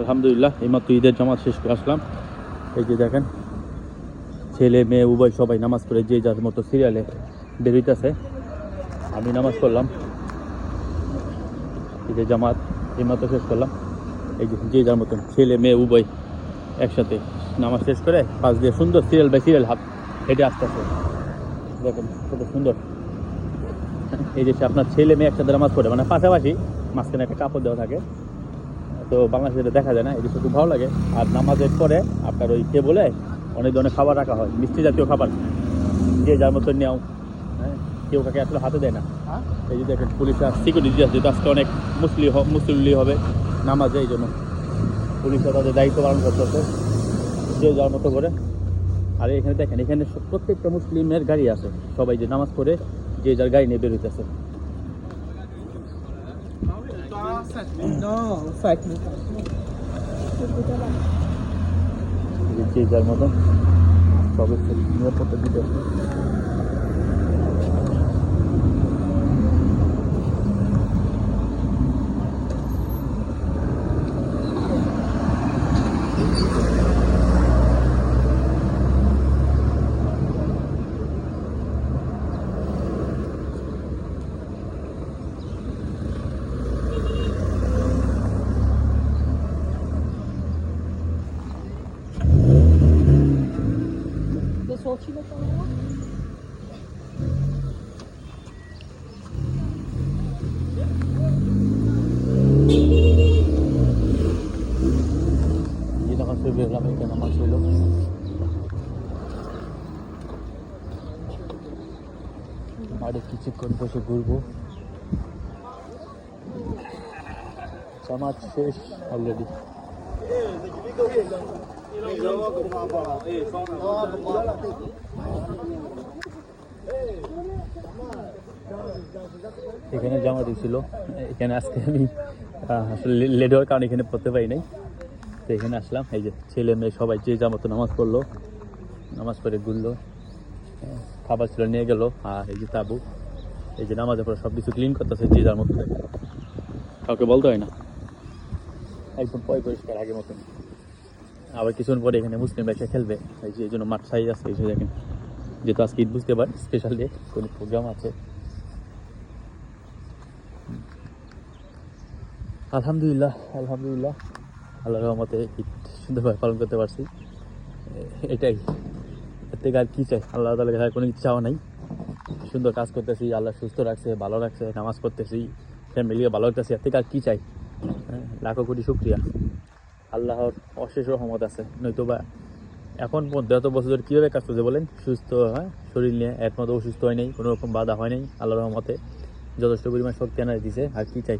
আলহামদুলিল্লাহ এইমাত্র ঈদের জামাত শেষ করে আসলাম। এই যে দেখেন, ছেলে, মেয়ে, উভয় সবাই নামাজ পড়ে যে যার মতো সিরিয়ালে বেরোইতেছে আমি নামাজ পড়লাম। ঈদের জামাত এইমাত্র শেষ করলাম। এই যে যে যার মতন ছেলে, মেয়ে, উভয় একসাথে নামাজ শেষ করে পাশ দিয়ে সুন্দর সিরিয়াল বাই সিরিয়াল হাত হেঁটে আসতেছে। দেখেন, কত সুন্দর। এই যে আপনার ছেলে, মেয়ে একসাথে নামাজ পড়ে মানে পাশাপাশি মাঝখানে একটা কাপড় দেওয়া থাকে। তো বাংলাদেশে এটা দেখা যায় না এই জিনিসটা খুব ভালো লাগে। আর নামাজের পরে আপনার ওই কে বলে অনেক ধরনের খাবার রাখা হয় মিষ্টি জাতীয় খাবার। যে যার মতো নেও হ্যাঁ? কেউ কাকে আসলে হাতে দেয় না। এই যে দেখেন পুলিশ আর সিকিউরিটি আছে যেহেতু আজকে অনেক মুসলি মুসল্লি হবে নামাজে এই জন্য পুলিশরা তাদের দায়িত্ব পালন করতেছে যে যার মতো করে। আর এখানে দেখেন এখানে প্রত্যেকটা মুসলিমের গাড়ি আছে। সবাই যে নামাজ পড়ে যে যার গাড়ি নিয়ে farklı. No, farklı. Ülkeyi gelmeden. Tabii ki. Niye patabilir? Cinq minutes. এই যে যে যার মতো সবাই নিরাপত্তা দিতে T'es sorti là ton moment যে নামাজ পড়ে বেরোলাম এটা নামাজ জামাত এখানে জামা দিয়েছিল এখানে আজকে আমি আসলে লেট হওয়ার কারণে এখানে পড়তে পারি নাই। তো এখানে আসলাম, এই যে ছেলে মেয়ে সবাই যে যা মতো নামাজ পড়ল, নামাজ পড়ে ঘুরলো খাবার ছিল, নিয়ে গেল, আর এই যে তাবু, এই যে নামাজের পরে সব কিছু ক্লিন করতেছে, যে যার মতো। কাউকে বলতে হয় না। একদম পয় পরিষ্কার আগের মতন আবার কিছুক্ষণ পরে এখানে মুসলিম এসে খেলবে। এই যে জন্য মাঠ সাইজ আছে এই দেখেন যেহেতু আজকে ঈদ বুঝতে পার স্পেশাল ডে কোনো প্রোগ্রাম আছে। আলহামদুলিল্লাহ আলহামদুলিল্লাহ। আল্লাহ রহমতে ঈদ সুন্দরভাবে পালন করতে পারছি। এটাই। এর থেকে আর কী চাই? আল্লাহ তালা কাছে কোনো কিছু চাওয়া নাই। সুন্দর কাজ করতেছি আল্লাহ সুস্থ রাখছে ভালো রাখছে নামাজ পড়তেছি ফ্যামিলিও ভালো রাখতেছি। এর থেকে আর কী চাই? হ্যাঁ, লাখো কোটি শুক্রিয়া। আল্লাহর অশেষ রহমত আছে। নয়তোবা এখন এত বছর ধরে কীভাবে কাজ করছে বলেন? সুস্থ হয়, শরীর নিয়ে একমাত্র অসুস্থ হয় নাই, কোনো রকম বাধা হয় নাই, আল্লাহর রহমতে যথেষ্ট পরিমাণ শক্তি আনা দিছে। আর কি চাই?